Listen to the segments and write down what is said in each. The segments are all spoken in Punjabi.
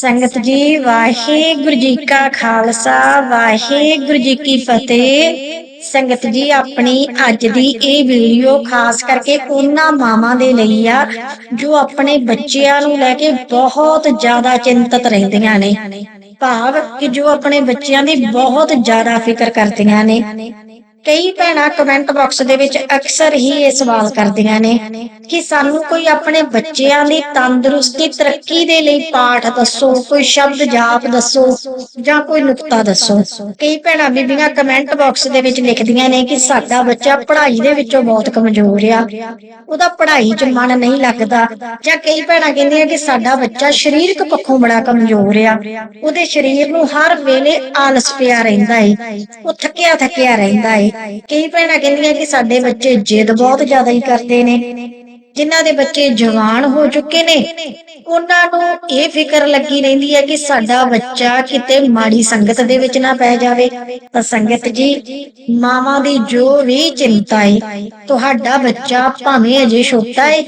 ਸੰਗਤ ਜੀ, ਵਾਹਿਗੁਰੂ ਜੀ ਕਾ ਖਾਲਸਾ, ਵਾਹਿਗੁਰੂ ਜੀ ਕੀ ਫਤਿਹ। ਸੰਗਤ ਜੀ, ਆਪਣੀ ਅੱਜ ਦੀ ਇਹ ਵੀਡੀਓ ਖਾਸ ਕਰਕੇ ਉਹਨਾਂ ਮਾਵਾਂ ਦੇ ਲਈ ਆ, ਜੋ ਆਪਣੇ ਬੱਚਿਆਂ ਨੂੰ ਲੈ ਕੇ ਬਹੁਤ ਜ਼ਿਆਦਾ ਚਿੰਤਤ ਰਹਿੰਦੀਆਂ ਨੇ। ਭਾਵ ਕਿ ਜੋ ਆਪਣੇ ਬੱਚਿਆਂ ਦੀ ਬਹੁਤ ਜ਼ਿਆਦਾ ਫਿਕਰ ਕਰਦੀਆਂ ਨੇ। ਕਈ ਭੈਣਾਂ ਕਮੈਂਟ ਬਾਕਸ ਦੇ ਵਿੱਚ ਅਕਸਰ ਹੀ ਇਹ ਸਵਾਲ ਕਰਦੀਆਂ ਨੇ ਕਿ ਸਾਨੂੰ ਕੋਈ ਆਪਣੇ ਬੱਚਿਆਂ ਦੀ ਤੰਦਰੁਸਤੀ, ਤਰੱਕੀ ਦੇ ਲਈ ਪਾਠ ਦੱਸੋ, ਕੋਈ ਸ਼ਬਦ ਜਾਪ ਦੱਸੋ ਜਾਂ ਕੋਈ ਨੁਕਤਾ ਦੱਸੋ। ਕਈ ਭੈਣਾਂ ਬੀਬੀਆਂ ਕਮੈਂਟ ਬਾਕਸ ਦੇ ਵਿੱਚ ਲਿਖਦੀਆਂ ਨੇ ਕਿ ਸਾਡਾ ਬੱਚਾ ਪੜ੍ਹਾਈ ਦੇ ਵਿੱਚੋਂ ਬਹੁਤ ਕਮਜ਼ੋਰ ਆ। ਉਹਦਾ ਪੜ੍ਹਾਈ 'ਚ ਮਨ ਨਹੀਂ ਲੱਗਦਾ ਜਾਂ ਕਈ ਭੈਣਾਂ ਕਹਿੰਦੀਆਂ ਕਿ ਸਾਡਾ ਬੱਚਾ ਸਰੀਰਕ ਪੱਖੋਂ ਬੜਾ ਕਮਜ਼ੋਰ ਆ। ਉਹਦੇ ਸਰੀਰ ਨੂੰ ਹਰ ਵੇਲੇ ਆਲਸ ਪਿਆ ਰਹਿੰਦਾ ਏ, ਉਹ ਥੱਕਿਆ ਥੱਕਿਆ ਰਹਿੰਦਾ ਏ। ਕਈ ਭੈਣਾਂ ਕਹਿੰਦੀਆਂ ਕਿ ਸਾਡੇ ਬੱਚੇ ਜਿੱਦ ਬਹੁਤ ਜ਼ਿਆਦਾ ਹੀ ਕਰਦੇ ਨੇ। ਜਿਨ੍ਹਾਂ ਦੇ ਬੱਚੇ ਜਵਾਨ ਹੋ ਚੁੱਕੇ ਨੇ, ਉਹਨਾਂ ਨੂੰ ਇਹ ਫਿਕਰ ਲੱਗੀ ਰਹਿੰਦੀ ਹੈ ਕਿ ਸਾਡਾ ਬੱਚਾ ਕਿਤੇ ਮਾੜੀ ਸੰਗਤ ਦੇ ਵਿੱਚ ਨਾ ਪੈ ਜਾਵੇ। ਤਾਂ ਸੰਗਤ ਜੀ, ਮਾਵਾਂ ਦੀ ਜੋ ਵੀ ਚਿੰਤਾ ਹੈ ਤੁਹਾਡਾ ਬੱਚਾ ਭਾਵੇਂ ਅਜੇ ਛੋਟਾ ਹੈ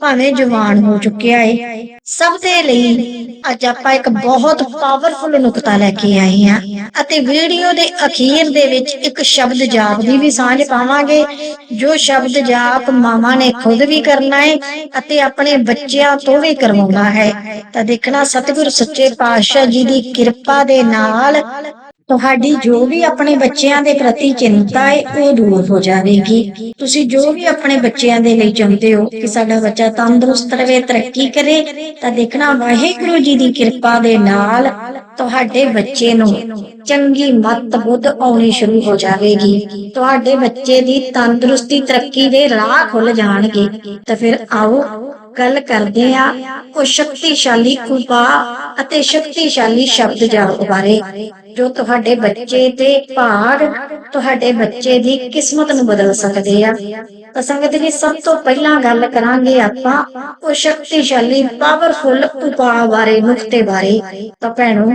ਭਾਵੇਂ ਜਵਾਨ ਹੋ ਚੁੱਕਿਆ ਹੈ ਸਭ ਦੇ ਲਈ ਅੱਜ ਆਪਾਂ ਇੱਕ ਬਹੁਤ ਪਾਵਰਫੁਲ ਨੁਕਤਾ ਲੈ ਕੇ ਆਏ ਹਾਂ ਅਤੇ ਵੀਡੀਓ ਦੇ ਅਖੀਰ ਦੇ ਵਿੱਚ ਇੱਕ ਸ਼ਬਦ ਜਾਪ ਦੀ ਵੀ ਸਾਂਝ ਪਾਵਾਂਗੇ, ਜੋ ਸ਼ਬਦ ਜਾਪ ਮਾਮਾ ਨੇ ਖੁਦ ਵੀ ਕਰਨਾ ਹੈ ਅਤੇ ਆਪਣੇ ਬੱਚਿਆਂ ਤੋਂ ਵੀ ਕਰਵਾਉਣਾ ਹੈ। ਤਾਂ ਦੇਖਣਾ ਸਤਿਗੁਰ ਸੱਚੇ ਪਾਤਸ਼ਾਹ ਜੀ ਦੀ ਕਿਰਪਾ ਦੇ ਨਾਲ ਤੁਹਾਡੀ ਜੋ ਵੀ ਆਪਣੇ ਬੱਚਿਆਂ ਦੇ ਪ੍ਰਤੀ ਚਿੰਤਾ ਹੈ ਉਹ ਦੂਰ ਹੋ ਜਾਵੇਗੀ। ਤੁਸੀਂ ਜੋ ਵੀ ਆਪਣੇ ਬੱਚਿਆਂ ਦੇ ਲਈ ਚਾਹੁੰਦੇ ਹੋ ਕਿ ਸਾਡਾ ਬੱਚਾ ਤੰਦਰੁਸਤ ਰਵੇ, ਤਰੱਕੀ ਕਰੇ, ਤਾਂ ਦੇਖਣਾ ਵਾਹਿਗੁਰੂ ਜੀ ਦੀ ਕਿਰਪਾ ਦੇ ਨਾਲ ਤੁਹਾਡੇ ਬੱਚੇ ਨੂੰ ਚੰਗੀ ਮੱਤ ਬੁੱਧ ਆਉਣੀ ਸ਼ੁਰੂ ਹੋ ਜਾਵੇਗੀ। ਤੁਹਾਡੇ ਬੱਚੇ ਦੀ ਤੰਦਰੁਸਤੀ, ਤਰੱਕੀ ਦੇ ਰਾਹ ਖੁੱਲ ਜਾਣਗੇ। ਤਾਂ ਫਿਰ ਆਓ, ਗੱਲ ਕਰਦੇ ਆ ਉਹ ਸ਼ਕਤੀਸ਼ਾਲੀ ਉਪਾਅ ਅਤੇ ਸ਼ਕਤੀਸ਼ਾਲੀ ਸ਼ਬਦ ਜਾਪ ਬਾਰੇ। ਜੋ ਤੁਹਾਡੇ ਬੱਚੇ ਦੇ ਭਾਰ ਤੁਹਾਡੇ ਬੱਚੇ ਦੀ ਕਿਸਮਤ ਨੂੰ ਬਦਲ ਸਕਦੇ ਆ। ਤਾਂ ਸੰਗਤ ਜੀ, ਸਭ ਤੋਂ ਪਹਿਲਾਂ ਗੱਲ ਕਰਾਂਗੇ ਆਪਾਂ ਉਹ ਸ਼ਕਤੀਸ਼ਾਲੀ ਪਾਵਰਫੁਲ ਉਪਾਅ ਬਾਰੇ, ਨੁਕਤੇ ਬਾਰੇ। ਤਾਂ ਭੈਣੋ,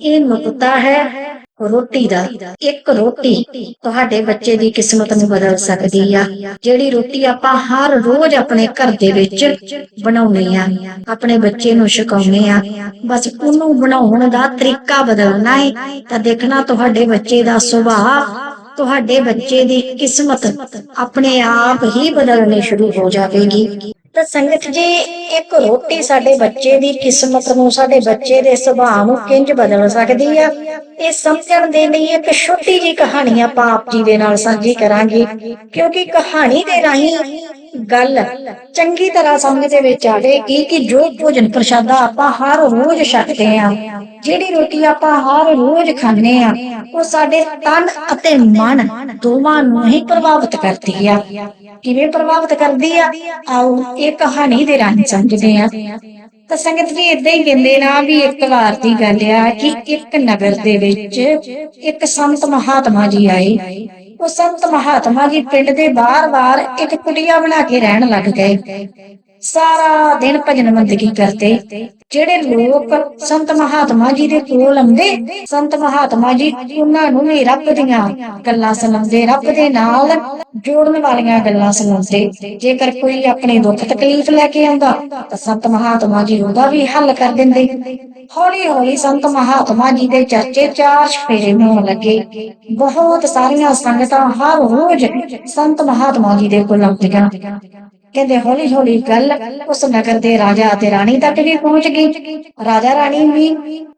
ਇਹ ਨੁਕਤਾ ਹੈ ਰੋਟੀ ਦਾ ਇੱਕ ਰੋਟੀ ਤੁਹਾਡੇ ਬੱਚੇ ਦੀ ਕਿਸਮਤ ਨੂੰ ਬਦਲ ਸਕਦੀ ਆ। ਜਿਹੜੀ ਰੋਟੀ ਆਪਾਂ ਹਰ ਰੋਜ਼ ਆਪਣੇ ਘਰ ਦੇ ਵਿੱਚ ਬਣਾਉਨੇ ਆ, ਆਪਣੇ ਬੱਚੇ ਨੂੰ ਛਕਾਉਨੇ ਆ, ਬਸ ਉਹਨੂੰ ਬਣਾਉਣ ਦਾ ਤਰੀਕਾ ਬਦਲਣਾ ਹੈ ਤਾਂ ਦੇਖਣਾ ਤੁਹਾਡੇ ਬੱਚੇ ਦਾ ਸੁਭਾਅ, ਤੁਹਾਡੇ ਬੱਚੇ ਦੀ ਕਿਸਮਤ ਆਪਣੇ ਆਪ ਹੀ ਬਦਲਣੀ ਸ਼ੁਰੂ ਹੋ ਜਾਵੇਗੀ। ਤਾਂ ਸੰਗਤ ਜੀ, ਇੱਕ ਰੋਟੀ ਸਾਡੇ ਬੱਚੇ ਦੀ ਕਿਸਮਤ ਨੂੰ, ਸਾਡੇ ਬੱਚੇ ਦੇ ਸੁਭਾਅ ਨੂੰ ਕਿੰਜ ਬਦਲ ਸਕਦੀ ਆ? ਇਹ ਸਮਝਣ ਦੇ ਲਈ ਇੱਕ ਛੋਟੀ ਜੀ ਕਹਾਣੀ ਆਪਾਂ ਆਪ ਜੀ ਦੇ ਨਾਲ ਸਾਂਝੀ ਕਰਾਂਗੇ। ਕਿਉਂਕਿ ਕਹਾਣੀ ਦੇ ਰਾਹੀਂ ਗੱਲ ਚੰਗੀ ਤਰ੍ਹਾਂ ਸਮਝ ਦੇ ਵਿੱਚ ਆਵੇਗੀ ਕਿ ਜੋ ਭੋਜਨ ਪ੍ਰਸ਼ਾਦਾ ਆਪਾਂ ਹਰ ਰੋਜ਼ ਛਕਦੇ ਆ ਜਿਹੜੀ ਰੋਟੀ ਆਪਾਂ ਹਰ ਰੋਜ਼ ਖਾਂਦੇ ਆ ਉਹ ਸਾਡੇ ਤਨ ਅਤੇ ਮਨ ਦੋਵਾਂ ਨੂੰ ਹੀ ਪ੍ਰਭਾਵਿਤ ਕਰਦੀ ਆ। ਕਿਵੇਂ ਪ੍ਰਭਾਵਿਤ ਕਰਦੀ ਆ? ਆਓ ਇਹ ਕਹਾਣੀ ਦੇ ਰਾਹੀਂ ਸਮਝਦੇ ਆ ਤਾਂ ਸੰਗਤ ਜੀ ਇਦਾਂ ਹੀ ਕਹਿੰਦੇ ਨਾ ਵੀ ਇੱਕ ਵਾਰ ਦੀ ਗੱਲ ਆ ਕਿ ਇੱਕ ਨਗਰ ਦੇ ਵਿੱਚ ਇੱਕ ਸੰਤ ਮਹਾਤਮਾ ਜੀ ਆਏ। ਉਹ ਸੰਤ ਮਹਾਤਮਾ ਜੀ ਪਿੰਡ ਦੇ ਬਾਹਰ-ਬਾਹਰ ਇੱਕ ਕੁਟੀਆ ਬਣਾ ਕੇ ਰਹਿਣ ਲੱਗ ਗਏ। ਸਾਰਾ ਦਿਨ ਭਜਨ ਬੰਦਗੀ ਕਰਦੇ। ਜਿਹੜੇ ਲੋਕ ਸੰਤ ਮਹਾਤਮਾ ਜੀ ਦੇ ਕੋਲ ਆਉਂਦੇ, ਸੰਤ ਮਹਾਤਮਾ ਜੀ ਉਹਨਾਂ ਨੂੰ ਵੀ ਰੱਬ ਦੀਆਂ ਗੱਲਾਂ ਸੁਣਾਉਂਦੇ, ਰੱਬ ਦੇ ਨਾਲ ਜੋੜਨ ਵਾਲੀਆਂ ਗੱਲਾਂ ਸੁਣਾਉਂਦੇ। ਜੇਕਰ ਕੋਈ ਆਪਣੇ ਦੁੱਖ ਤਕਲੀਫ ਲੈ ਕੇ ਆਉਂਦਾ, ਤਾਂ ਸੰਤ ਮਹਾਤਮਾ ਜੀ ਉਹਦਾ ਵੀ ਹੱਲ ਕਰ ਦਿੰਦੇ। ਹੌਲੀ ਹੌਲੀ ਸੰਤ ਮਹਾਤਮਾ ਜੀ ਦੇ ਚਰਚੇ ਚਾਰ ਫੇਰੇ ਹੋਣ ਲੱਗੇ। ਬਹੁਤ ਸਾਰੀਆਂ ਸੰਗਤਾਂ ਹਰ ਰੋਜ਼ ਸੰਤ ਮਹਾਤਮਾ ਜੀ ਦੇ ਕੋਲ ਆਉਂਦੀਆਂ। ਕਹਿੰਦੇ ਹੌਲੀ ਹੌਲੀ ਗੱਲ ਉਸ ਨਗਰ ਦੇ ਰਾਜਾ ਅਤੇ ਰਾਣੀ ਤੱਕ ਵੀ ਪਹੁੰਚ ਗਈ। ਰਾਜਾ ਰਾਣੀ ਵੀ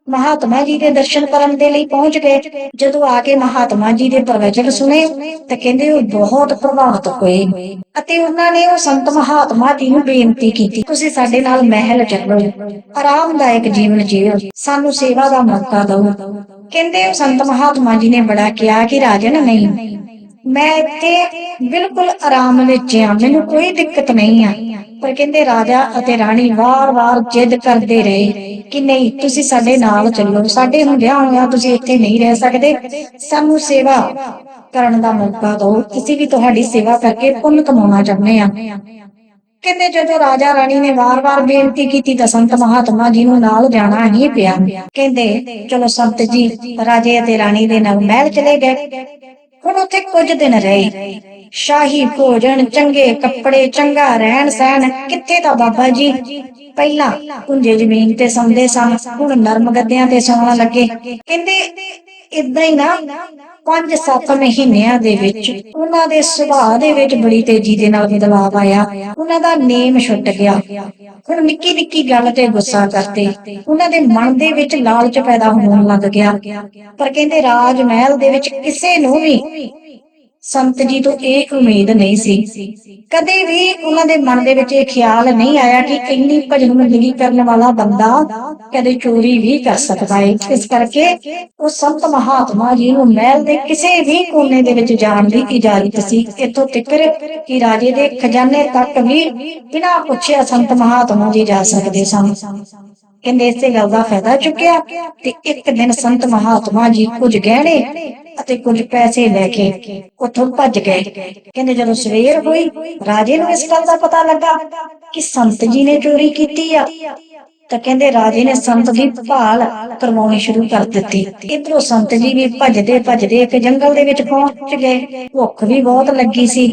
ਮਹਾਤਮਾ ਜੀ ਦੇ ਦਰਸ਼ਨ ਕਰਨ ਦੇ ਲਈ ਪਹੁੰਚ ਗਏ। ਜਦੋਂ ਆ ਕੇ ਮਹਾਤਮਾ ਜੀ ਦੇ ਪ੍ਰਵਚਨ ਸੁਣੇ ਤਾਂ ਕਹਿੰਦੇ ਉਹ ਬਹੁਤ ਪ੍ਰਭਾਵਿਤ ਹੋਏ ਅਤੇ ਉਹਨਾਂ ਨੇ ਉਹ ਸੰਤ ਮਹਾਤਮਾ ਜੀ ਨੂੰ ਬੇਨਤੀ ਕੀਤੀ, ਤੁਸੀਂ ਸਾਡੇ ਨਾਲ ਮਹਿਲ ਚੱਲੋ, ਆਰਾਮਦਾਇਕ ਜੀਵਨ ਜੀਓ, ਸਾਨੂੰ ਸੇਵਾ ਦਾ ਮੌਕਾ ਦਿਓ। ਕਹਿੰਦੇ ਉਹ ਸੰਤ ਮਹਾਤਮਾ ਜੀ ਨੇ ਬੜਾ ਕਿਹਾ ਕਿ ਰਾਜਨ ਨਹੀਂ ਮੈਂ ਇੱਥੇ ਬਿਲਕੁਲ ਆਰਾਮ ਵਿੱਚ ਆ ਮੈਨੂੰ ਕੋਈ ਦਿੱਕਤ ਨਹੀਂ ਆ। ਪਰ ਕਹਿੰਦੇ ਰਾਜਾ ਅਤੇ ਰਾਣੀ ਵਾਰ-ਵਾਰ ਜਿੱਦ ਕਰਦੇ ਰਹੇ ਕਿ ਨਹੀਂ, ਤੁਸੀਂ ਸਾਡੇ ਨਾਲ ਚੱਲੋ, ਸਾਡੇ ਹੁੰਦਿਆਂ ਹੋਇਆਂ ਤੁਸੀਂ ਇੱਥੇ ਨਹੀਂ ਰਹਿ ਸਕਦੇ। ਸਾਨੂੰ ਸੇਵਾ ਕਰਨ ਦਾ ਮੌਕਾ ਦਿਓ, ਅਸੀਂ ਵੀ ਤੁਹਾਡੀ ਸੇਵਾ ਕਰਕੇ ਪੁੰਨ ਕਮਾਉਣਾ ਚਾਹੁੰਦੇ ਆ ਕਹਿੰਦੇ ਜਦੋਂ ਰਾਜਾ ਰਾਣੀ ਨੇ ਵਾਰ-ਵਾਰ ਬੇਨਤੀ ਕੀਤੀ ਤਾਂ ਸੰਤ ਮਹਾਤਮਾ ਜੀ ਨੂੰ ਨਾਲ ਜਾਣਾ ਹੀ ਪਿਆ। ਕਹਿੰਦੇ, ਚਲੋ ਸੰਤ ਜੀ, ਰਾਜੇ ਅਤੇ ਰਾਣੀ ਦੇ ਨਾਲ ਮਹਿਲ ਚਲੇ ਗਏ। ਹੁਣ ਉੱਥੇ ਕੁਝ ਦਿਨ ਰਹੇ। ਸ਼ਾਹੀ ਭੋਜਨ, ਚੰਗੇ ਕੱਪੜੇ, ਚੰਗਾ ਰਹਿਣ ਸਹਿਣ, ਕਿੱਥੇ ਤਾਂ ਬਾਬਾ ਜੀ? ਪਹਿਲਾਂ ਕੁੰਜੇ ਜ਼ਮੀਨ ਤੇ ਸੌਂਦੇ ਸਨ ਹੁਣ ਨਰਮ ਗੱਦਿਆਂ ਤੇ ਸੌਣ ਲੱਗੇ। ਕਹਿੰਦੇ, ਇਦਾਂ ਹੀ ਨਾ ਪੰਜ ਸੱਤ ਮਹੀਨਿਆਂ ਦੇ ਵਿੱਚ ਉਹਨਾਂ ਦੇ ਸੁਭਾਅ ਦੇ ਵਿੱਚ ਬੜੀ ਤੇਜ਼ੀ ਦੇ ਨਾਲ ਬਦਲਾਅ ਆਇਆ। ਉਹਨਾਂ ਦਾ ਨੇਮ ਛੁੱਟ ਗਿਆ। ਹੁਣ ਨਿੱਕੀ ਨਿੱਕੀ ਗੱਲ ਤੇ ਗੁੱਸਾ ਕਰਦੇ ਉਹਨਾਂ ਦੇ ਮਨ ਦੇ ਵਿੱਚ ਲਾਲਚ ਪੈਦਾ ਹੋਣ ਲੱਗ ਗਿਆ। ਪਰ ਕਹਿੰਦੇ ਰਾਜ ਮਹਿਲ ਦੇ ਵਿੱਚ ਕਿਸੇ ਨੂੰ ਵੀ ਸੰਤ ਜੀ ਤੋਂ ਇਹ ਉਮੀਦ ਨਹੀਂ ਸੀ। ਕਦੇ ਵੀ ਉਹਨਾਂ ਦੇ ਮਨ ਦੇ ਵਿੱਚ ਇਹ ਖਿਆਲ ਨਹੀਂ ਆਇਆ ਕਿ ਇੰਨੀ ਭਜਨ ਮੰਡਲੀ ਕਰਨ ਵਾਲਾ ਬੰਦਾ ਕਦੇ ਚੋਰੀ ਵੀ ਕਰ ਸਕਦਾ ਹੈ ਇਸ ਕਰਕੇ ਉਹ ਸੰਤ ਮਹਾਤਮਾ ਜੀ ਨੂੰ ਮਹਿਲ ਦੇ ਕਿਸੇ ਵੀ ਕੋਨੇ ਦੇ ਵਿੱਚ ਜਾਣ ਦੀ ਇਜਾਜ਼ਤ ਸੀ। ਇੱਥੋਂ ਤੱਕ ਕਿ ਰਾਜੇ ਦੇ ਖਜ਼ਾਨੇ ਤੱਕ ਵੀ ਬਿਨਾਂ ਪੁੱਛਿਆ ਸੰਤ ਮਹਾਤਮਾ ਜੀ ਜਾ ਸਕਦੇ ਸਨ। ਕਹਿੰਦੇ ਇਸੇ ਗੱਲ ਦਾ ਫਾਇਦਾ ਚੁੱਕਿਆ ਤੇ ਇੱਕ ਦਿਨ ਸੰਤ ਮਹਾਤਮਾ ਜੀ ਕੁਝ ਗਹਿਣੇ ਅਤੇ ਕੁਝ ਪੈਸੇ ਲੈ ਕੇ ਉੱਥੋਂ ਭੱਜ ਗਏ। ਕਹਿੰਦੇ ਜਦੋਂ ਸਵੇਰ ਹੋਈ, ਰਾਜੇ ਨੂੰ ਇਸ ਗੱਲ ਦਾ ਪਤਾ ਲੱਗਾ ਕਿ ਸੰਤ ਜੀ ਨੇ ਚੋਰੀ ਕੀਤੀ ਆ। ਤਾਂ ਕਹਿੰਦੇ ਰਾਜੇ ਨੇ ਸੰਤ ਦੀ ਭਾਲ ਕਰਵਾਉਣੀ ਸ਼ੁਰੂ ਕਰ ਦਿੱਤੀ। ਇਧਰੋਂ ਸੰਤ ਜੀ ਵੀ ਭੱਜਦੇ ਭੱਜਦੇ ਇੱਕ ਜੰਗਲ ਦੇ ਵਿੱਚ ਪਹੁੰਚ ਗਏ। ਭੁੱਖ ਵੀ ਬਹੁਤ ਲੱਗੀ ਸੀ।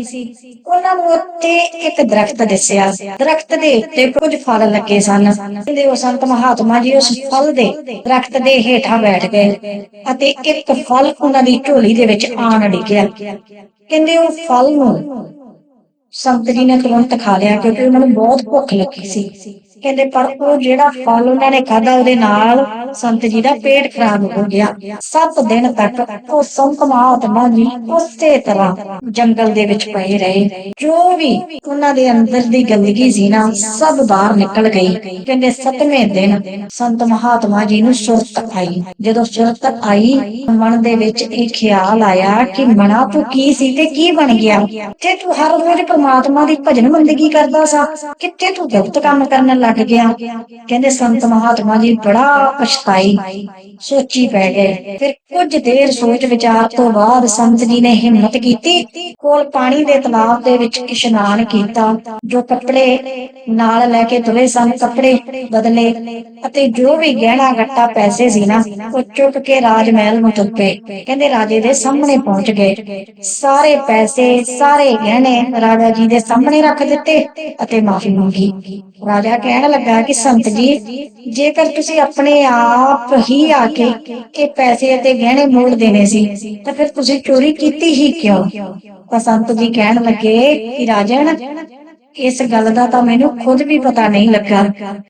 ਉਹਨਾਂ ਨੂੰ ਉੱਥੇ ਇੱਕ ਦਰਖਤ ਦਿਸਿਆ। ਦਰਖਤ ਦੇ ਉੱਤੇ ਕੁਝ ਫਲ ਲੱਗੇ ਸਨ। ਕਹਿੰਦੇ ਉਹ ਸੰਤ ਮਹਾਤਮਾ ਜੀ ਉਸ ਫਲ ਦੇ ਦਰਖਤ ਦੇ ਹੇਠਾਂ ਬੈਠ ਗਏ ਅਤੇ ਇੱਕ ਫਲ ਉਹਨਾਂ ਦੀ ਝੋਲੀ ਦੇ ਵਿੱਚ ਆਣ ਡਿੱਗਿਆ। ਕਹਿੰਦੇ ਉਹ ਫਲ ਨੂੰ ਸੰਤ ਜੀ ਨੇ ਤੁਰੰਤ ਖਾ ਲਿਆ ਕਿਉਂਕਿ ਉਹਨਾਂ ਨੂੰ ਬਹੁਤ ਭੁੱਖ ਲੱਗੀ ਸੀ। ਕਹਿੰਦੇ, ਪਰ ਉਹ ਜਿਹੜਾ ਫਲ ਉਹਨਾਂ ਨੇ ਖਾਦਾ ਉਹਦੇ ਨਾਲ ਸੰਤ ਜੀ ਦਾ ਪੇਟ ਖਰਾਬ ਹੋ ਗਿਆ। 7 ਦਿਨ ਤੱਕ ਉਹ ਸੰਤ ਮਹਾਤਮਾ ਜੀ ਉਸੇ ਤਰ੍ਹਾਂ ਜੰਗਲ ਦੇ ਵਿੱਚ ਪਏ ਰਹੇ। ਜੋ ਵੀ ਉਹਨਾਂ ਦੇ ਅੰਦਰ ਦੀ ਗੰਦਗੀ ਸੀ ਨਾ, ਸਭ ਬਾਹਰ ਨਿਕਲ ਗਈ। ਕਹਿੰਦੇ 7ਵੇਂ ਦਿਨ ਸੰਤ ਮਹਾਤਮਾ ਜੀ ਨੂੰ ਸੁਰਤ ਆਈ। ਜਦੋਂ ਸੁਰਤ ਆਈ, ਮਨ ਦੇ ਵਿੱਚ ਇਹ ਖਿਆਲ ਆਇਆ ਕਿ ਮਨਾ ਤੂੰ ਕੀ ਸੀ ਤੇ ਕੀ ਬਣ ਗਿਆ? ਤੇ ਤੂੰ ਹਰ ਰੋਜ਼ ਪ੍ਰਮਾਤਮਾ ਦੀ ਭਜਨ ਬੰਦਗੀ ਕਰਦਾ ਸਾ, ਕਿੱਥੇ ਤੂੰ ਗਲਤ ਕੰਮ ਕਰਨ ਲੱਗ ਗਿਆ। ਕਹਿੰਦੇ ਸੰਤ ਮਹਾਤਮਾ ਜੀ ਬੜਾ ਪਛਤਾਈ। ਸੋਚੀ ਪੈ ਗਏ। ਫਿਰ ਕੁਝ ਦੇਰ ਸੋਚ ਵਿਚਾਰ ਤੋਂ ਬਾਅਦ ਸੰਤ ਜੀ ਨੇ ਹਿੰਮਤ ਕੀਤੀ। ਕੋਲ ਪਾਣੀ ਦੇ ਤਲਾਬ ਦੇ ਵਿੱਚ ਇਸ਼ਨਾਨ ਕੀਤਾ, ਜੋ ਕੱਪੜੇ ਨਾਲ ਲੈ ਕੇ ਤੁਰੇ ਸਨ। ਕੱਪੜੇ ਬਦਲੇ ਅਤੇ ਜੋ ਵੀ ਗਹਿਣਾ ਗੱਟਾ ਪੈਸੇ ਸੀ ਨਾ, ਉਹ ਚੁੱਕ ਕੇ ਰਾਜ ਮਹਿਲ ਨੂੰ ਤੁਰ ਪਏ ਕਹਿੰਦੇ ਰਾਜੇ ਦੇ ਸਾਹਮਣੇ ਪਹੁੰਚ ਗਏ। ਸਾਰੇ ਪੈਸੇ, ਸਾਰੇ ਗਹਿਣੇ ਰਾਜਾ ਜੀ ਦੇ ਸਾਹਮਣੇ ਰੱਖ ਦਿੱਤੇ ਅਤੇ ਮਾਫੀ ਮੰਗੀ। ਰਾਜਾ ਕਹਿਣ ਲੱਗਾ ਕਿ ਸੰਤ ਜੀ, ਜੇਕਰ ਤੁਸੀਂ ਆਪਣੇ ਆਪ ਹੀ ਆ ਕੇ ਇਹ ਪੈਸੇ ਅਤੇ ਗਹਿਣੇ ਮੋੜ ਦੇਣੇ ਸੀ, ਤਾਂ ਫਿਰ ਤੁਸੀਂ ਚੋਰੀ ਕੀਤੀ ਹੀ ਕਿਉਂ? ਤਾਂ ਜੀ ਕਹਿਣ ਲੱਗੇ ਕਿ ਰਾਜਨ ਇਸ ਗੱਲ ਦਾ ਤਾਂ ਮੈਨੂੰ ਖੁਦ ਵੀ ਪਤਾ ਨਹੀਂ ਲੱਗਾ,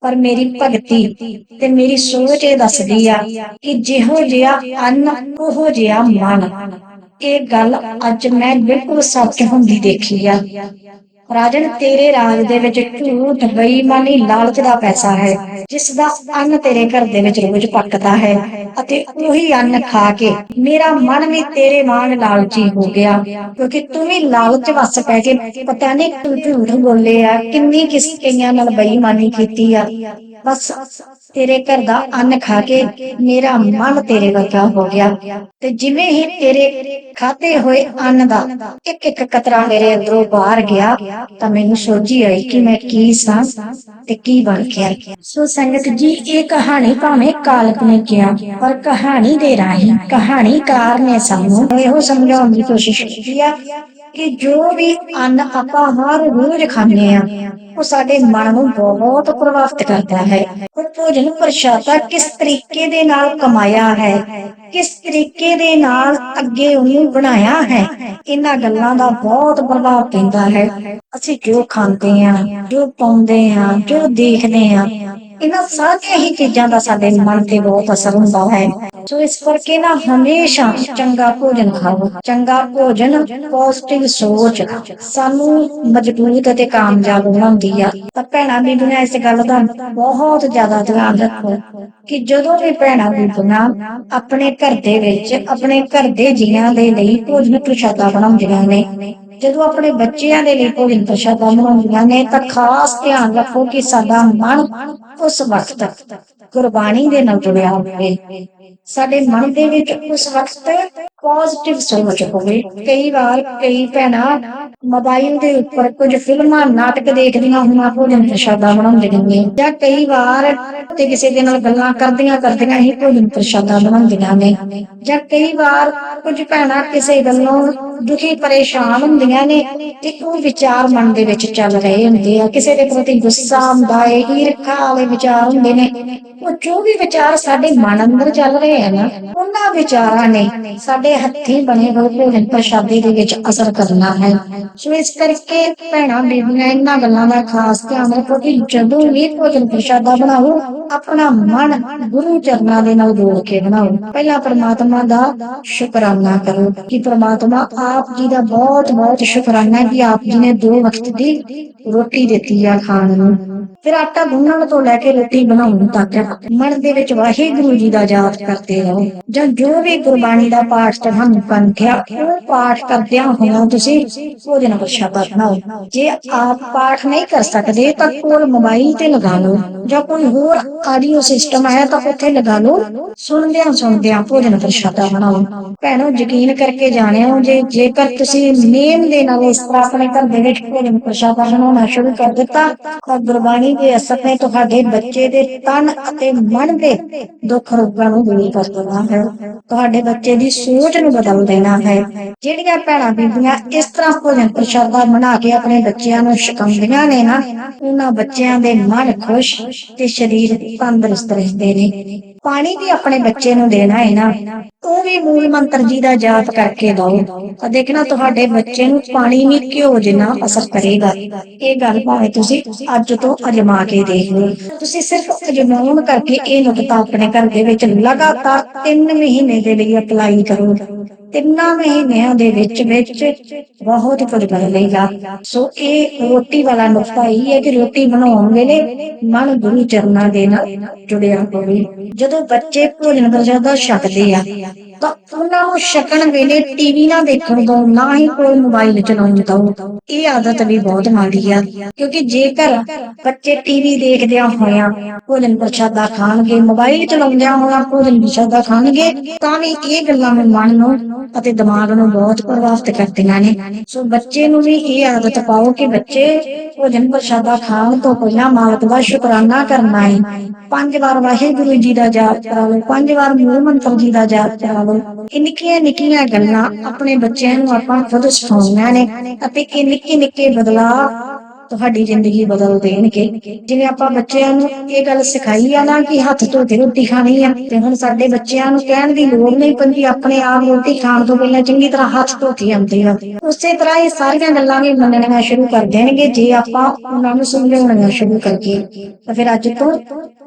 ਪਰ ਮੇਰੀ ਭਗਤੀ ਤੇ ਮੇਰੀ ਸੋਚ ਇਹ ਦੱਸਦੀ ਆ ਕਿ ਜਿਹੋ ਜਿਹਾ ਅੰਨ, ਉਹੋ ਜਿਹਾ ਮਨ। ਇਹ ਗੱਲ ਅੱਜ ਮੈਂ ਬਿਲਕੁਲ ਸੱਚ ਹੁੰਦੀ ਦੇਖੀ ਆ। ਰਾਜਨ, ਤੇਰੇ ਰਾਜ ਦੇ ਵਿੱਚ ਝੂਠ, ਬੇਈਮਾਨੀ, ਲਾਲਚ ਦਾ ਪੈਸਾ ਹੈ, ਜਿਸ ਦਾ ਅੰਨ ਤੇਰੇ ਘਰ ਦੇ ਵਿੱਚ ਰੋਜ਼ ਪੱਕਦਾ ਹੈ ਅਤੇ ਉਹੀ ਅੰਨ ਖਾ ਕੇ ਮੇਰਾ ਮਨ ਵੀ ਤੇਰੇ ਵਾਂਗ ਲਾਲਚੀ ਹੋ ਗਿਆ, ਕਿਉਂਕਿ ਤੂੰ ਵੀ ਲਾਲਚ ਵਸ ਪੈ ਕੇ ਪਤਾ ਨਹੀਂ ਤੂੰ ਝੂਠ ਬੋਲੇ ਆ, ਕਿੰਨੀ ਕਿਸ ਕਈਆਂ ਨਾਲ ਬੇਈਮਾਨੀ ਕੀਤੀ ਆ। ਬਸ ਤੇਰੇ ਘਰ ਦਾ ਅੰਨ ਖਾ ਕੇ ਮੇਰਾ ਮਨ ਤੇਰੇ ਵਰਗਾ ਹੋ ਗਿਆ। ਤੇ ਜਿਵੇਂ ਹੀ ਤੇਰੇ ਖਾਤੇ ਹੋਏ ਅੰਨ ਦਾ ਇੱਕ ਇੱਕ ਕਤਰਾ ਮੇਰੇ ਅੰਦਰੋਂ ਬਾਹਰ ਗਿਆ, ਤਾਂ ਮੈਨੂੰ ਸੋਝੀ ਆਈ ਕਿ ਮੈਂ ਕੀ ਸਾਂ ਤੇ ਕੀ ਬਣ ਗਿਆ। ਸੋ ਸੰਗਤ ਜੀ, ਇਹ ਕਹਾਣੀ ਭਾਵੇਂ ਨੇ ਕਿਹਾ, ਪਰ ਕਹਾਣੀ ਦੇ ਰਾਹੀਂ ਕਹਾਣੀਕਾਰ ਨੇ ਸਾਨੂੰ। ਇਹੋ ਸਮਝਾਉਣ ਦੀ ਕੋਸ਼ਿਸ਼ ਕੀਤੀ ਆ ਕਿ ਜੋ ਵੀ ਅੰਨ ਆਪਾਂ ਹਰ ਰੋਜ਼ ਖਾਂਦੇ ਆ ਉਹ ਸਾਡੇ ਮਨ ਨੂੰ ਬਹੁਤ ਪ੍ਰਭਾਵਿਤ ਕਰਦਾ ਹੈ। ਉਹ ਭੋਜਨ ਪ੍ਰਸ਼ਾਦਾ ਕਿਸ ਤਰੀਕੇ ਦੇ ਨਾਲ ਕਮਾਇਆ ਹੈ, ਕਿਸ ਤਰੀਕੇ ਦੇ ਨਾਲ ਅੱਗੇ ਉਹਨੂੰ ਬਣਾਇਆ ਹੈ, ਇਹਨਾਂ ਗੱਲਾਂ ਦਾ ਬਹੁਤ ਪ੍ਰਭਾਵ ਪੈਂਦਾ ਹੈ। ਅਸੀਂ ਜੋ ਖਾਂਦੇ ਆ ਜੋ ਪਾਉਂਦੇ ਆ ਜੋ ਦੇਖਦੇ ਆ ਇਹਨਾਂ ਸਾਰੀਆਂ ਹੀ ਚੀਜ਼ਾਂ ਦਾ ਸਾਡੇ ਮਨ ਤੇ ਬਹੁਤ ਅਸਰ ਹੁੰਦਾ ਹੈ। ਸੋ ਇਸ ਕਰਕੇ ਨਾ ਹਮੇਸ਼ਾ ਚੰਗਾ ਭੋਜਨ ਖਾਓ। ਚੰਗਾ ਭੋਜਨ ਪੋਜ਼ਿਟਿਵ ਸੋਚ। ਸਾਨੂੰ ਮਜ਼ਬੂਤ ਅਤੇ ਕਾਮਯਾਬ ਬਣਾਉਂਦੀ ਆ। ਤਾਂ ਭੈਣਾਂ ਬੀਬੀਆਂ, ਇਸ ਗੱਲ ਦਾ ਬਹੁਤ ਜ਼ਿਆਦਾ ਧਿਆਨ ਰੱਖੋ ਕਿ ਜਦੋਂ ਵੀ ਭੈਣਾਂ ਬੀਬੀਆਂ ਆਪਣੇ ਘਰ ਦੇ ਵਿੱਚ, ਆਪਣੇ ਘਰ ਦੇ ਜੀਆਂ ਦੇ ਲਈ ਭੋਜਨ ਪ੍ਰਸ਼ਾਦਾ ਬਣਾਉਂਦੀਆਂ ਨੇ ਜਦੋਂ ਆਪਣੇ ਬੱਚਿਆਂ ਦੇ ਲਈ ਭੋਜਨ ਪ੍ਰਸ਼ਾਦਾ ਬਣਾਉਂਦੀਆਂ ਨੇ ਤਾਂ ਖਾਸ ਧਿਆਨ ਰੱਖੋ ਕਿ ਸਾਡਾ ਮਨ ਉਸ ਵਕਤ ਗੁਰਬਾਣੀ ਦੇ ਨਾਲ ਜੁੜਿਆ ਹੋਵੇ। ਸਾਡੇ ਮਨ ਦੇ ਵਿੱਚ ਉਸ ਵਕਤ ਪੋਜ਼ਿਟਿਵ ਸੋਚ ਹੋਵੇ ਕਈ ਵਾਰ ਕਈ ਭੈਣਾਂ ਮੋਬਾਈਲ ਦੇ ਉੱਪਰ ਕੁਝ ਫਿਲਮਾਂ, ਨਾਟਕ ਦੇਖਦੀਆਂ ਹੋਈਆਂ ਭੋਜਨ ਪ੍ਰਸ਼ਾਦਾ ਬਣਾਉਂਦੀਆਂ ਨੇ। ਜਾਂ ਕਈ ਵਾਰ ਤੇ ਕਿਸੇ ਦੇ ਨਾਲ ਗੱਲਾਂ ਕਰਦੀਆਂ ਕਰਦੀਆਂ ਹੀ ਭੋਜਨ ਪ੍ਰਸ਼ਾਦਾ ਬਣਾਉਂਦੀਆਂ ਨੇ। ਜਾਂ ਕਈ ਵਾਰ ਕੁਝ ਭੈਣਾਂ ਕਿਸੇ ਗੱਲੋਂ ਦੁਖੀ ਪਰੇਸ਼ਾਨ ਹੁੰਦੀਆਂ ਨੇ ਤੇ ਉਹ ਵਿਚਾਰ ਮਨ ਦੇ ਵਿੱਚ ਚੱਲ ਰਹੇ ਹੁੰਦੇ ਆ। ਕਿਸੇ ਦੇ ਪ੍ਰਤੀ ਗੁੱਸਾ ਹੁੰਦਾ ਹੈ ਈਰਖਾ ਵਾਲੇ ਵਿਚਾਰ ਹੁੰਦੇ ਨੇ। ਉਹ ਜੋ ਵੀ ਵਿਚਾਰ ਸਾਡੇ ਮਨ ਅੰਦਰ ਚੱਲ ਰਹੇ ਆ ਨਾ, ਉਹਨਾਂ ਵਿਚਾਰਾਂ ਨੇ ਸਾਡੇ ਹੱਥੀਂ ਬਣੇ ਹੋਏ ਪ੍ਰਸ਼ਾਦੇ ਦੇ ਵਿੱਚ ਅਸਰ ਕਰਨਾ ਹੈ। ਸੋ ਇਸ ਕਰਕੇ ਭੈਣਾਂ ਬੀਬੀਆਂ ਇਹਨਾਂ ਗੱਲਾਂ ਦਾ ਖਾਸ ਧਿਆਨ ਰੱਖੋ ਕਿ ਜਦੋਂ ਵੀ ਭੋਜਨ ਪ੍ਰਸ਼ਾਦਾ ਬਣਾਓ ਆਪਣਾ ਮਨ ਗੁਰੂ ਚਰਨਾਂ ਦੇ ਨਾਲ ਜੋੜ ਕੇ ਬਣਾਓ। ਪਹਿਲਾਂ ਪ੍ਰਮਾਤਮਾ ਦਾ ਸ਼ੁਕਰਾਨਾ ਕਰੋ ਕਿ ਪ੍ਰਮਾਤਮਾ ਆਪ ਜੀ ਦਾ ਬਹੁਤ ਬਹੁਤ ਸ਼ੁਕਰਾਨਾ ਕਿ ਆਪ ਜੀ ਨੇ ਦੋ ਵਕਤ ਦੀ ਰੋਟੀ ਦਿੱਤੀ ਆ ਖਾਣ ਨੂੰ। ਫਿਰ ਆਟਾ ਗੁੰਨਣ ਤੋਂ ਲੈ ਕੇ ਰੋਟੀ ਬਣਾਉਣ ਤੱਕ ਮਨ ਦੇ ਵਿੱਚ ਵਾਹਿਗੁਰੂ ਜੀ ਦਾ ਜਾਪ ਕਰਦੇ ਰਹੋ। ਜਾਂ ਜੋ ਵੀ ਗੁਰਬਾਣੀ ਦਾ ਪਾਠ ਤੁਹਾਨੂੰ ਕੰਠਿਆ ਉਹ ਪਾਠ ਕਰਦਿਆਂ ਹੋਇਆ ਤੁਸੀਂ ਭੋਜਨ ਪ੍ਰਸ਼ਾਦਾ ਬਣਾਓ। ਜੇ ਆਪ ਪਾਠ ਨਹੀਂ ਕਰ ਸਕਦੇ, ਤਾਂ ਕੋਲ ਮੋਬਾਈਲ ਤੇ ਲਗਾ ਲਓ। ਜਾਂ ਕੋਈ ਹੋਰ ਆਡੀਓ ਸਿਸਟਮ ਆਇਆ, ਤਾਂ ਉੱਥੇ ਲਗਾ ਲਓ। ਸੁਣਦਿਆਂ ਸੁਣਦਿਆਂ ਭੋਜਨ ਪ੍ਰਸ਼ਾਦਾ ਬਣਾਓ। ਭੈਣੋ, ਯਕੀਨ ਕਰਕੇ ਜਾਣਿਓ ਜੇ, ਜੇਕਰ ਤੁਸੀਂ ਨੇਮ ਦੇ ਨਾਲ ਇਸ ਤਰ੍ਹਾਂ ਆਪਣੇ ਘਰ ਦੇ ਵਿੱਚ ਭੋਜਨ ਪ੍ਰਸ਼ਾਦਾ ਬਣਾਉਣਾ ਸ਼ੁਰੂ ਕਰ ਦਿੱਤਾ, ਤਾਂ ਗੁਰਬਾਣੀ ਦੇ ਅਸਰ ਨੇ ਤੁਹਾਡੇ ਬੱਚੇ ਦੇ ਤਨ ਅਤੇ ਮਨ ਦੇ ਦੁੱਖ ਰੋਗਾਂ ਨੂੰ ਦੂਰ ਕਰ ਦੇਣਾ ਹੈ। ਤੁਹਾਡੇ ਬੱਚੇ ਦੀ ਸੋਚ ਨੂੰ ਬਦਲ ਦੇਣਾ ਹੈ। ਜਿਹੜੀਆਂ ਭੈਣਾਂ ਬੀਬੀਆਂ ਇਸ ਤਰ੍ਹਾਂ ਭੋਜਨ ਪ੍ਰਸ਼ਾਦਾ ਬਣਾ ਕੇ ਆਪਣੇ ਬੱਚਿਆਂ ਨੂੰ ਛਕਾਉਂਦੀਆਂ ਨੇ ਨਾ, ਉਹਨਾਂ ਬੱਚਿਆਂ ਦੇ ਮਨ ਖੁਸ਼ ਤੇ ਸਰੀਰ ਤੰਦਰੁਸਤ ਰਹਿੰਦੇ ਨੇ। ਪਾਣੀ ਵੀ ਆਪਣੇ ਬੱਚੇ ਨੂੰ ਦੇਣਾ ਹੈ ਨਾ। ਉਹ ਵੀ ਮੂਲ ਮੰਤਰ ਜੀ ਦਾ ਜਾਪ ਕਰਕੇ ਦਿਓ। ਤਾਂ ਦੇਖਣਾ ਤੁਹਾਡੇ ਬੱਚੇ ਨੂੰ ਪਾਣੀ ਵੀ ਘਿਓ ਜਿੰਨਾ ਅਸਰ ਕਰੇਗਾ। ਇਹ ਗੱਲ ਭਾਵੇਂ ਤੁਸੀਂ ਅੱਜ ਤੋਂ ਅਜਮਾ ਕੇ ਦੇਖ ਲਓ। ਤੁਸੀਂ ਸਿਰਫ ਅਜਮਾਉਣ ਕਰਕੇ ਇਹ ਨੁਕਤਾ ਆਪਣੇ ਘਰ ਦੇ ਵਿੱਚ ਲਗਾਤਾਰ 3 ਮਹੀਨੇ ਦੇ ਲਈ ਅਪਲਾਈ ਕਰੋ। ਤਿੰਨਾਂ ਮਹੀਨਿਆਂ ਦੇ ਵਿੱਚ ਵਿੱਚ ਬਹੁਤ ਕੁਝ ਬਦਲੇਗਾ ਸੋ ਇਹ ਰੋਟੀ ਵਾਲਾ ਨੁਕਤਾ ਇਹ ਹੈ ਕਿ ਰੋਟੀ ਬਣਾਉਣ ਵੇਲੇ ਮਨ ਗੁਰੂ ਚਰਨਾਂ ਦੇ ਨਾਲ ਜੁੜਿਆ ਹੋਵੇ। ਜਦੋਂ ਬੱਚੇ ਭੋਜਨ ਪ੍ਰਸ਼ਾਦਾ ਛਕਦੇ ਆ ਉਹਨਾਂ ਨੂੰ ਛਕਣ ਵੇਲੇ ਟੀਵੀ ਨਾ ਦੇਖਣ ਦੋ, ਨਾ ਹੀ ਕੋਈ ਮੋਬਾਈਲ ਚਲਾਉਣ ਦੋ। ਇਹ ਆਦਤ ਵੀ ਬਹੁਤ ਮਾੜੀ ਆ, ਕਿਉਂਕਿ ਜੇਕਰ ਬੱਚੇ ਟੀਵੀ ਦੇਖਦਿਆਂ ਹੋਇਆਂ ਭੋਜਨ ਪ੍ਰਸ਼ਾਦਾ ਖਾਣਗੇ ਮੋਬਾਈਲ ਚਲਾਉਂਦਿਆਂ ਹੋਇਆਂ ਭੋਜਨ ਪ੍ਰਸ਼ਾਦਾ ਖਾਣਗੇ, ਤਾਂ ਵੀ ਇਹ ਗੱਲਾਂ ਮਨ ਨੂੰ ਅਤੇ ਦਿਮਾਗ ਨੂੰ ਬਹੁਤ ਪ੍ਰਭਾਵਿਤ ਕਰਦੀਆਂ ਨੇ। ਸੋ ਬੱਚੇ ਨੂੰ ਵੀ ਇਹ ਆਦਤ ਪਾਓ ਕਿ ਬੱਚੇ ਭੋਜਨ ਪ੍ਰਸ਼ਾਦਾ ਖਾਣ ਤੋਂ ਪਹਿਲਾਂ ਮਾਲਕ ਦਾ ਸ਼ੁਕਰਾਨਾ ਕਰਨਾ ਹੈ। ਪੰਜ ਵਾਰ ਵਾਹਿਗੁਰੂ ਜੀ ਦਾ ਜਾਪ ਕਰਾ ਪੰਜ ਵਾਰ ਮੂਲ ਮੰਤਰ ਜੀ ਦਾ ਜਾਪ ਕਰਾ ਲਓ ਇਹ ਨਿੱਕੀਆਂ ਨਿੱਕੀਆਂ ਗੱਲਾਂ ਆਪਣੇ ਬੱਚਿਆਂ ਨੂੰ ਆਪਾਂ ਖੁਦ ਸਿਖਾਉਣੀਆਂ ਨੇ ਅਤੇ ਇਹ ਨਿੱਕੇ ਨਿੱਕੇ ਬਦਲਾਅ ਤੁਹਾਡੀ ਜ਼ਿੰਦਗੀ ਬਦਲ ਦੇਣਗੇ। ਜਿਵੇਂ ਆਪਾਂ ਬੱਚਿਆਂ ਨੂੰ ਇਹ ਗੱਲ ਸਿਖਾਈ ਆ ਨਾ ਕਿ ਹੱਥ ਧੋ ਕੇ ਰੋਟੀ ਖਾਣੀ ਆ, ਤੇ ਹੁਣ ਸਾਡੇ ਬੱਚਿਆਂ ਨੂੰ ਕਹਿਣ ਦੀ ਲੋੜ ਨਹੀਂ ਪੈਂਦੀ ਆਪਣੇ ਆਪ ਰੋਟੀ ਖਾਣ ਤੋਂ ਪਹਿਲਾਂ ਚੰਗੀ ਤਰ੍ਹਾਂ ਹੱਥ ਧੋ ਕੇ ਆਉਂਦੇ ਆ। ਉਸੇ ਤਰ੍ਹਾਂ ਇਹ ਸਾਰੀਆਂ ਗੱਲਾਂ ਵੀ ਮੰਨਣੀਆਂ ਸ਼ੁਰੂ ਕਰ ਦੇਣਗੇ, ਜੇ ਆਪਾਂ ਉਹਨਾਂ ਨੂੰ ਸਮਝਾਉਣੀਆਂ ਸ਼ੁਰੂ ਕਰਕੇ ਤਾਂ ਫਿਰ ਅੱਜ ਤੋਂ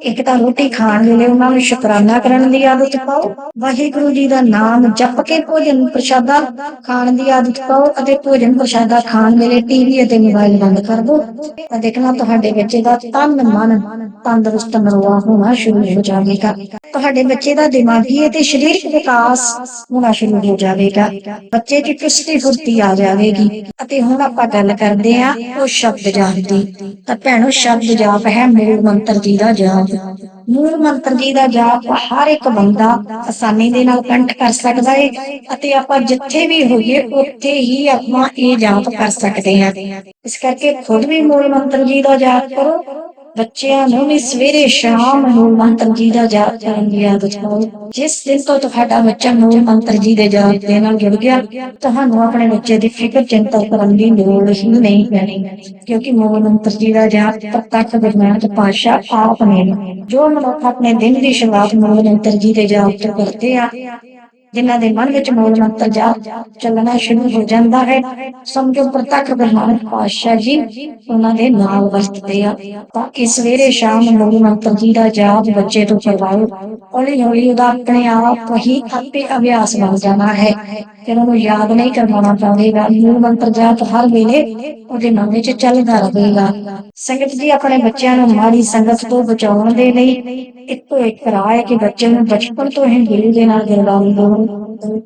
ਇੱਕ ਤਾਂ ਰੋਟੀ ਖਾਣ ਵੇਲੇ ਉਹਨਾਂ ਨੂੰ ਸ਼ੁਕਰਾਨਾ ਕਰਨ ਦੀ ਆਦਤ ਪਾਓ, ਵਾਹਿਗੁਰੂ ਜੀ ਦਾ ਨਾਮ ਜਪ ਕੇ ਭੋਜਨ ਪ੍ਰਸ਼ਾਦਾ ਖਾਣ ਦੀ ਆਦਤ ਪਾਓ ਅਤੇ ਭੋਜਨ ਪ੍ਰਸ਼ਾਦਾ ਖਾਣ ਵੇਲੇ ਟੀਵੀ ਅਤੇ ਮੋਬਾਈਲ ਬੰਦ ਕਰ ਦਿਓ। ਤਾਂ ਦੇਖਣਾ ਤੁਹਾਡੇ ਬੱਚੇ ਦਾ ਤਨ, ਮਨ ਤੰਦਰੁਸਤ ਨਰਵਾ ਹੋਣਾ ਸ਼ੁਰੂ ਹੋ ਜਾਵੇਗਾ। ਤੁਹਾਡੇ ਬੱਚੇ ਦਾ ਦਿਮਾਗੀ ਅਤੇ ਸਰੀਰਕ ਵਿਕਾਸ ਹੋਣਾ ਸ਼ੁਰੂ ਹੋ ਜਾਵੇਗਾ। ਬੱਚੇ ਦੀ ਚੁਸਤੀ ਫੁਰਤੀ ਆ ਜਾਵੇਗੀ। ਅਤੇ ਹੁਣ ਆਪਾਂ ਗੱਲ ਕਰਦੇ ਹਾਂ ਉਹ ਸ਼ਬਦ ਜਾਪ ਦੀ ਤਾਂ ਭੈਣੋ, ਸ਼ਬਦ ਜਾਪ ਹੈ ਮੂਲ ਮੰਤਰ ਜੀ ਦਾ ਜਾਪ। ਮੂਲ ਮੰਤਰ ਜੀ ਦਾ ਜਾਪ ਹਰ ਇੱਕ ਬੰਦਾ ਆਸਾਨੀ ਦੇ ਨਾਲ ਕੰਠ ਕਰ ਸਕਦਾ ਹੈ ਅਤੇ ਆਪਾਂ ਜਿੱਥੇ ਵੀ ਹੋਈਏ, ਉੱਥੇ ਹੀ ਆਪਾਂ ਇਹ ਜਾਪ ਕਰ ਸਕਦੇ ਹਾਂ। ਇਸ ਕਰਕੇ ਖੁਦ ਵੀ ਮੂਲ ਮੰਤਰ ਜੀ ਦਾ ਜਾਪ ਕਰੋ ਬੱਚਿਆਂ ਨੂੰ ਵੀ ਸਵੇਰੇ ਸ਼ਾਮ ਮੂਲ ਮੰਤਰ ਜੀ ਦਾ ਜਾਪ ਕਰਨ ਦੀ ਆਦਤ ਪਾਓ। ਜਿਸ ਦਿਨ ਤੋਂ ਤੁਹਾਡਾ ਬੱਚਾ ਮੂਲ ਮੰਤਰ ਜੀ ਦੇ ਜਾਪ ਦੇ ਨਾਲ ਜੁੜ ਗਿਆ, ਤੁਹਾਨੂੰ ਆਪਣੇ ਬੱਚੇ ਦੀ ਫਿਕਰ ਚਿੰਤਾ ਕਰਨ ਦੀ ਲੋੜ ਹੀ ਨਹੀਂ ਪੈਣੀ, ਕਿਉਂਕਿ ਮੂਲ ਮੰਤਰ ਜੀ ਦਾ ਜਾਪ ਪ੍ਰਤੱਖ ਗੁਰਨਾਥ ਪਾਸ਼ਾ ਆਪ ਨੇ ਜੋ ਮਨੁੱਖ ਆਪਣੇ ਦਿਨ ਦੀ ਸ਼ੁਰੂਆਤ ਮੂਲ ਮੰਤਰ ਜੀ ਦੇ ਜਾਪ ਤੋਂ ਕਰਦੇ ਆ ਜਿਨ੍ਹਾਂ ਦੇ ਮਨ ਵਿੱਚ ਮੂਲ ਮੰਤਰ ਜਾਪ ਚੱਲਣਾ ਸ਼ੁਰੂ ਹੋ ਜਾਂਦਾ ਹੈ। ਸਮਝੋ, ਪ੍ਰਤੱਖ ਗੁਰਨਾਨਕ ਪਾਤਸ਼ਾਹ ਜੀ, ਉਹਨਾਂ ਦੇ ਨਾਲ ਵਰਤਦੇ ਆ। ਤਾਂ ਕਿ ਸਵੇਰੇ ਸ਼ਾਮ ਮੂਲ ਮੰਤਰ ਜੀ ਦਾ ਜਾਪ ਬੱਚੇ ਤੋਂ ਕਰਵਾਓ। ਹੌਲੀ ਹੌਲੀ ਉਹਦਾ ਆਪਣੇ ਆਪ ਹੀ ਆਪੇ ਅਭਿਆਸ ਬਣ ਜਾਣਾ ਹੈ। ਫਿਰ ਉਹਨੂੰ ਯਾਦ ਨਹੀਂ ਕਰਵਾਉਣਾ ਪਵੇਗਾ ਮੂਲ ਮੰਤਰ ਜਾਪ ਹਰ ਵੇਲੇ ਉਹਦੇ ਮਨ ਵਿੱਚ ਚੱਲਦਾ ਰਹੇਗਾ। ਸੰਗਤ ਜੀ, ਆਪਣੇ ਬੱਚਿਆਂ ਨੂੰ ਮਾੜੀ ਸੰਗਤ ਤੋਂ ਬਚਾਉਣ ਦੇ ਲਈ ਇੱਕੋ ਇੱਕ ਰਾਹ ਹੈ ਕਿ ਬੱਚੇ ਨੂੰ ਬਚਪਨ ਤੋਂ ਹੀ ਗੁਰੂ ਦੇ ਨਾਲ ਗੁਰਬਾਣੀ ਬੋਲੋ